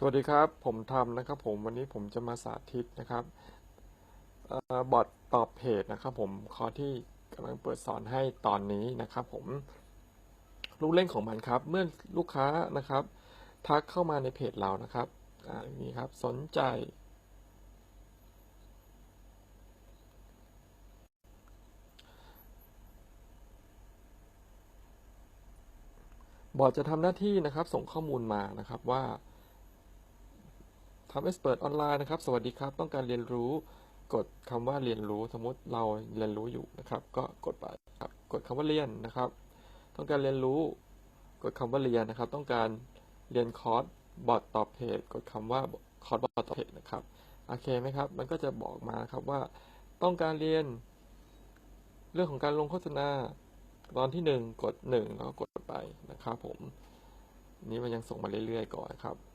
สวัสดีครับ ผมทำนะครับผมวันนี้ผมจะมาสาธิตนะครับออบอทตอบเพจนะครับผมคอที่กำลังเปิดสอนให้ตอนนี้นะครับผมลูกเล่นของมันครับ เมื่อลูกค้านะครับ ทักเข้ามาในเพจเรานะครับอ่านี้ครับสนใจบอร์ดจะทำหน้าที่นะครับ ส่งข้อมูลมานะครับว่า ทำเอ็กซ์เปิดออนไลน์นะครับ สวัสดีครับ ต้องการเรียนรู้ กดคำว่าเรียนรู้ สมมติเราเรียนรู้อยู่นะครับ ก็กดไปครับ กดคำว่าเรียนนะครับ ต้องการเรียนรู้ กดคำว่าเรียนนะครับ ต้องการเรียนคอร์สบอร์ดตอบเพจ กดคำว่าคอร์สบอร์ดตอบเพจนะครับ โอเคไหมครับ มันก็จะบอกมาครับว่า ต้องการเรียน เรื่องของการลงโฆษณา ตอนที่หนึ่งกดหนึ่งแล้วก็กดไปนะครับผม นี่มันยังส่งมาเรื่อยๆก่อนครับ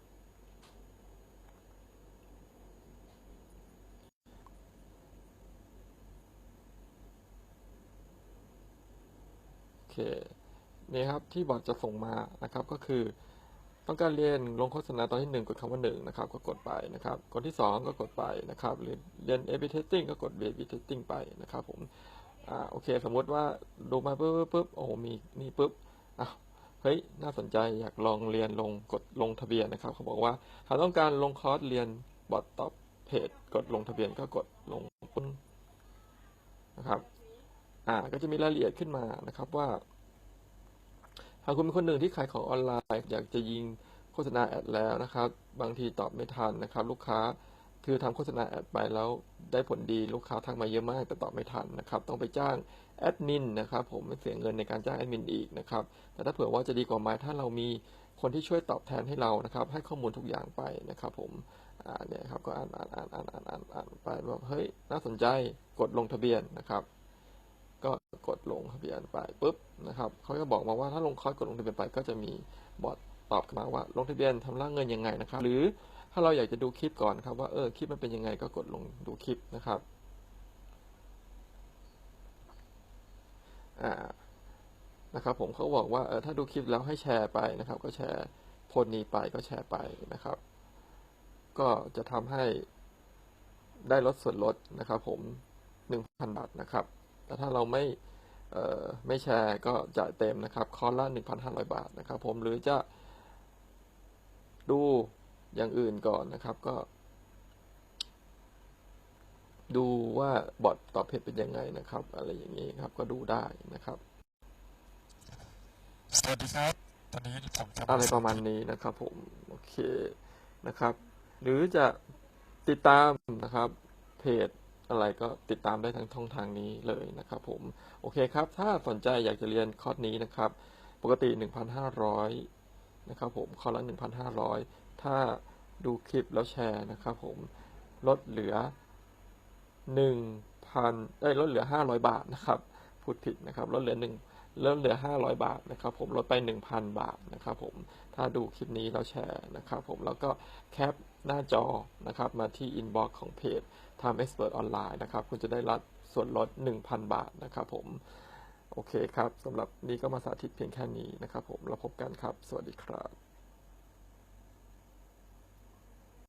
เคนี่ครับที่บอร์ดจะส่งมานะครับก็คือ ต้องการเรียนลงโฆษณาตอนที่หนึ่งกดคำว่าหนึ่งนะครับก็กดไปนะครับกดที่สองก็กดไปนะครับหรือเรียน A/B testing ก็กด A/B testing ไปนะครับผมอ่าโอเค สมมุติว่าดูมาปุ๊บปุ๊บปุ๊บโอ้มีนี่ปุ๊บอ้าวเฮ้ยน่าสนใจอยากลองเรียนลงกดลงทะเบียนนะครับเขาบอกว่าเขาต้องการลงคอร์สเรียนบอทตอบเพจกดลงทะเบียนก็กดลงปุ๊บนะครับ อ่าก็จะมีรายละเอียดขึ้นมานะครับว่า หากคุณเป็นคนหนึ่งที่ขายของออนไลน์ อยากจะยิงโฆษณาแอดแล้วนะครับ บางทีตอบไม่ทันนะครับ ลูกค้าคือทำโฆษณาแอดไปแล้วได้ผลดีลูกค้าทักมาเยอะมากแต่ตอบไม่ทันนะครับ ต้องไปจ้างแอดมินนะครับผมไม่เสียเงินในการจ้างแอดมินอีกนะครับแต่ถ้าเผื่อว่าจะดีกว่าไหมถ้าเรามีคนที่ช่วยตอบแทนให้เรานะครับ ให้ข้อมูลทุกอย่างไปนะครับ ผมอ่าเนี่ยครับก็อ่านอ่านอ่านอ่านอ่านอ่านไปแบบเฮ้ยน่าสนใจกดลงทะเบียนนะครับ ก็กดลงทะเบียนไปปุ๊บนะครับเขาก็บอกมาว่าถ้าลงคอร์สกดลงทะเบียนไปก็จะมีบอทตอบมาว่า ลงทะเบียนทำร่างเงินยังไงนะครับ หรือถ้าเราอยากจะดูคลิปก่อนครับว่าเออคลิปมันเป็นยังไงก็กดลงดูคลิปนะครับอ่านะครับผมเขาบอกว่าเออถ้าดูคลิปแล้วให้แชร์ไปนะครับ ก็แชร์โพสนี้ไปก็แชร์ไปนะครับ ก็จะทำให้ได้ลดส่วนลดนะครับผม1,000บาทนะครับ แต่ถ้าเราไม่เอ่อไม่แชร์ก็จ่ายเต็มนะครับ คอร์สละ 1,500 บาทนะครับ ผมหรือจะดูอย่างอื่นก่อนนะครับก็ ดูว่าบอทตอบเพจเป็นยังไงนะครับ อะไรอย่างนี้ครับก็ดูได้นะครับ สวัสดีครับ ตอนนี้ผมจะอะไรประมาณนี้นะครับผม โอเคนะครับ หรือจะติดตามนะครับเพจ อะไรก็ติดตามได้ทั้งช่องทางนี้เลยนะครับผม โอเคครับ ถ้าสนใจอยากจะเรียนคอร์สนี้นะครับ ปกติ 1,500 นะครับผม คอร์สละ 1,500 ถ้าดูคลิปแล้วแชร์นะครับผม ลดเหลือ 1,000 ได้ลดเหลือ 500 บาทนะครับ พูดผิดนะครับ ลดเหลือ 1 เริ่มเหลือ 500 บาทนะครับผมลดไป 1,000 บาทนะครับผมถ้าดูคลิปนี้แล้วแชร์นะครับผมแล้วก็แคปหน้าจอนะครับมาที่อินบ็อกซ์ของเพจ Time Expert Online นะครับคุณจะได้รับส่วนลด 1,000 บาทนะครับผมโอเคครับสำหรับนี้ก็มาสาธิตเพียงแค่นี้นะครับผมเราพบกันครับ สวัสดีครับ